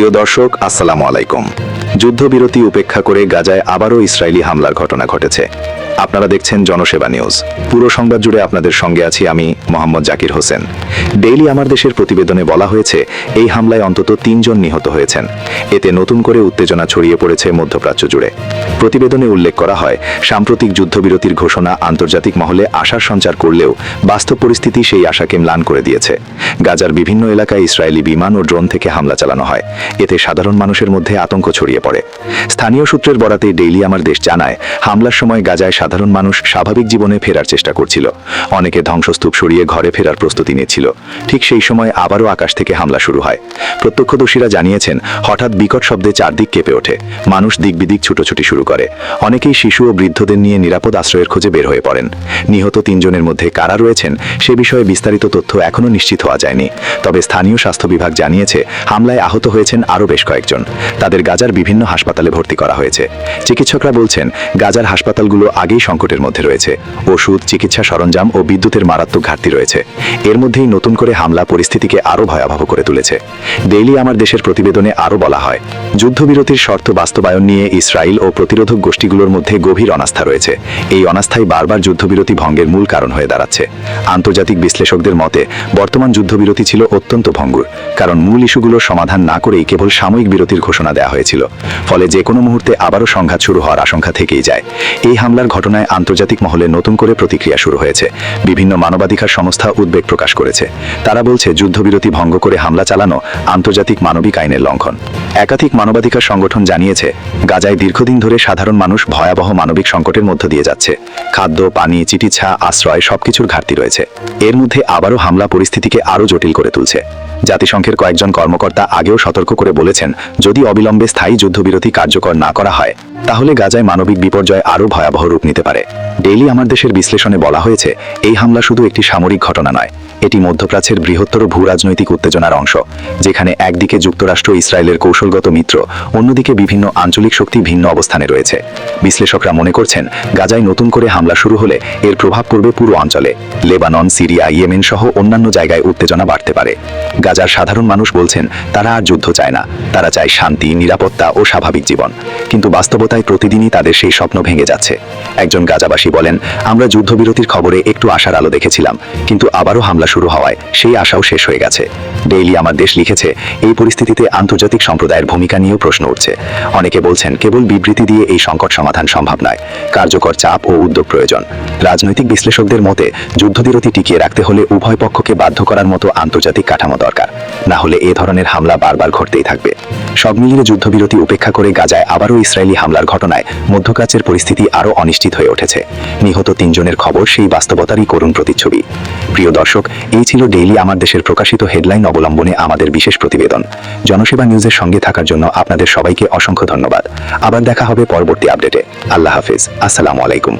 প্রিয় দর্শক আসসালামু আলাইকুম। যুদ্ধবিরতি উপেক্ষা করে গাজায় আবারও ইসরায়েলি হামলার ঘটনা ঘটেছে। আপনারা দেখছেন জনসেবা নিউজ। পুরো সংবাদ জুড়ে আপনাদের সঙ্গে আছি আমি মোহাম্মদ জাকির হোসেন। ডেইলি আমার দেশের প্রতিবেদনে বলা হয়েছে, এই হামলায় অন্তত তিনজন নিহত হয়েছেন। এতে নতুন করে উত্তেজনা ছড়িয়ে পড়েছে মধ্যপ্রাচ্য জুড়ে। প্রতিবেদনে উল্লেখ করা হয়, সাম্প্রতিক যুদ্ধবিরতির ঘোষণা আন্তর্জাতিক মহলে আশার সঞ্চার করলেও বাস্তব পরিস্থিতি সেই আশাকে ম্লান করে দিয়েছে। গাজার বিভিন্ন এলাকায় ইসরায়েলি বিমান ও ড্রোন থেকে হামলা চালানো হয়। এতে সাধারণ মানুষের মধ্যে আতঙ্ক ছড়িয়ে পড়ে। স্থানীয় সূত্রের বরাতে ডেইলি আমার দেশ জানায়, হামলার সময় গাজায় সাধারণ মানুষ স্বাভাবিক জীবনে ফেরার চেষ্টা করছিল। অনেকে ধ্বংসস্তূপ সরিয়ে ঘরে ফেরার প্রস্তুতি নিচ্ছিল ঠিক সেই সময় আবারও আকাশ থেকে হামলা শুরু হয়। প্রত্যক্ষদর্শীরা জানিয়েছেন, হঠাৎ বিকট শব্দে চারদিক কেঁপে ওঠে। মানুষ দিকবিদিক ছুটোছুটি শুরু করে। অনেকেই শিশু ও বৃদ্ধদের নিয়ে নিরাপদ আশ্রয়ের খোঁজে বের হয়ে পড়েন। নিহত তিনজনের মধ্যে কারা রয়েছেন, সে বিষয়ে বিস্তারিত তথ্য এখনও নিশ্চিত হওয়া যায়নি। তবে স্থানীয় স্বাস্থ্য বিভাগ জানিয়েছে, হামলায় আহত হয়েছেন আরও বেশ কয়েকজন। তাদের গাজার বিভিন্ন হাসপাতালে ভর্তি করা হয়েছে। চিকিৎসকরা বলছেন, গাজার হাসপাতালগুলো আগেই সংকটের মধ্যে রয়েছে। ওষুধ, চিকিৎসা সরঞ্জাম ও বিদ্যুতের মারাত্মক ঘাটতি রয়েছে। এর মধ্যেই নতুন করে হামলা পরিস্থিতিকে আরও ভয়াবহ করে তুলেছে। ডেইলি আমার দেশের প্রতিবেদনে আরও বলা হয় যুদ্ধবিরতির শর্ত বাস্তবায়ন নিয়ে ইসরায়েল ও প্রতিরোধক গোষ্ঠীগুলোর মধ্যে গভীর অনাস্থা রয়েছে। এই অনাস্থাই বারবার যুদ্ধবিরতি ভঙ্গের মূল কারণ হয়ে দাঁড়াচ্ছে। আন্তর্জাতিক বিশ্লেষকদের মতে, বর্তমান যুদ্ধবিরতি ছিল অত্যন্ত ভঙ্গুর, কারণ মূল ইস্যুগুলোর সমাধান না করেই কেবল সাময়িক বিরতির ঘোষণা দেওয়া হয়েছিল। ফলে যে কোনো মুহূর্তে আবারও সংঘাত শুরু হওয়ার আশঙ্কা থেকেই যায়। এই হামলার ঘটনায় আন্তর্জাতিক মহলে নতুন করে প্রতিক্রিয়া শুরু হয়েছে। বিভিন্ন মানবাধিকার সংস্থা উদ্বেগ প্রকাশ করেছে। তারা বলছে, যুদ্ধবিরতি ভঙ্গ করে হামলা চালানো আন্তর্জাতিক মানবিক আইনের লঙ্ঘন। একাধিক মানবাধিকার সংগঠন জানিয়েছে, গাজায় দীর্ঘদিন ধরে সাধারণ মানুষ ভয়াবহ মানবিক সংকটের মধ্য দিয়ে যাচ্ছে। খাদ্য, পানি, চিকিৎসা, আশ্রয় সবকিছুর ঘাটতি রয়েছে। এর মধ্যে আবারও হামলা পরিস্থিতিকে আরও জটিল করে তুলছে। জাতিসংঘের কয়েকজন কর্মকর্তা আগেও সতর্ক করে বলেছেন, যদি অবিলম্বে স্থায়ী যুদ্ধবিরতি কার্যকর না করা হয় তাহলে গাজায় মানবিক বিপর্যয় আরও ভয়াবহ রূপ নিতে পারে। ডেইলি আমার দেশের বিশ্লেষণে বলা হয়েছে, এই হামলা শুধু একটি সামরিক ঘটনা নয়, এটি মধ্যপ্রাচ্যের বৃহত্তর ভূ রাজনৈতিক উত্তেজনার অংশ, যেখানে একদিকে যুক্তরাষ্ট্র ইসরায়েলের কৌশলগত মিত্র, অন্যদিকে বিভিন্ন আঞ্চলিক শক্তি ভিন্ন অবস্থানে রয়েছে। বিশ্লেষকরা মনে করছেন, গাজায় নতুন করে হামলা শুরু হলে এর প্রভাব পড়বে পুরো অঞ্চলে। লেবানন, সিরিয়া, ইয়েমেন সহ অন্যান্য জায়গায় উত্তেজনা বাড়তে পারে। গাজার সাধারণ মানুষ বলছেন, তারা আর যুদ্ধ চায় না। তারা চায় শান্তি, নিরাপত্তা ও স্বাভাবিক জীবন। কিন্তু বাস্তবতায় প্রতিদিনই তাদের সেই স্বপ্ন ভেঙে যাচ্ছে। একজন গাজাবাসী বলেন, আমরা যুদ্ধবিরতির খবরে একটু আশার আলো দেখেছিলাম, কিন্তু আবারও হামলা শুরু হওয়ায় সেই আশাও শেষ হয়ে গেছে। ডেইলি আমার দেশ লিখেছে, এই পরিস্থিতিতে আন্তর্জাতিক সম্প্রদায়ের ভূমিকা নিয়েও প্রশ্ন উঠছে। অনেকে বলছেন, কেবল বিবৃতি দিয়ে এই সংকট সমাধান সম্ভব নয়, কার্যকর চাপ ও উদ্যোগ প্রয়োজন। রাজনৈতিক বিশ্লেষকদের মতে, যুদ্ধবিরতি টিকিয়ে রাখতে হলে উভয় পক্ষকে বাধ্য করার মতো আন্তর্জাতিক কাঠামো দরকার। না হলে এ ধরনের হামলা বারবার ঘটতেই থাকবে। সব মিলিয়ে যুদ্ধবিরতি উপেক্ষা করে গাজায় আবারও ইসরায়েলি হামলার ঘটনায় মধ্যপ্রাচ্যের পরিস্থিতি আরও অনিশ্চিত হয়ে উঠেছে। নিহত তিনজনের খবর সেই বাস্তবতারই করুণ প্রতিচ্ছবি। প্রিয় দর্শক, এই ছিল ডেইলি আমার দেশের প্রকাশিত হেডলাইন অবলম্বনে আমাদের বিশেষ প্রতিবেদন। জনসেবা নিউজের সঙ্গে থাকার জন্য আপনাদের সবাইকে অসংখ্য ধন্যবাদ। আবার দেখা হবে পরবর্তী আপডেটে। আল্লাহ হাফিজ। আসসালামু আলাইকুম।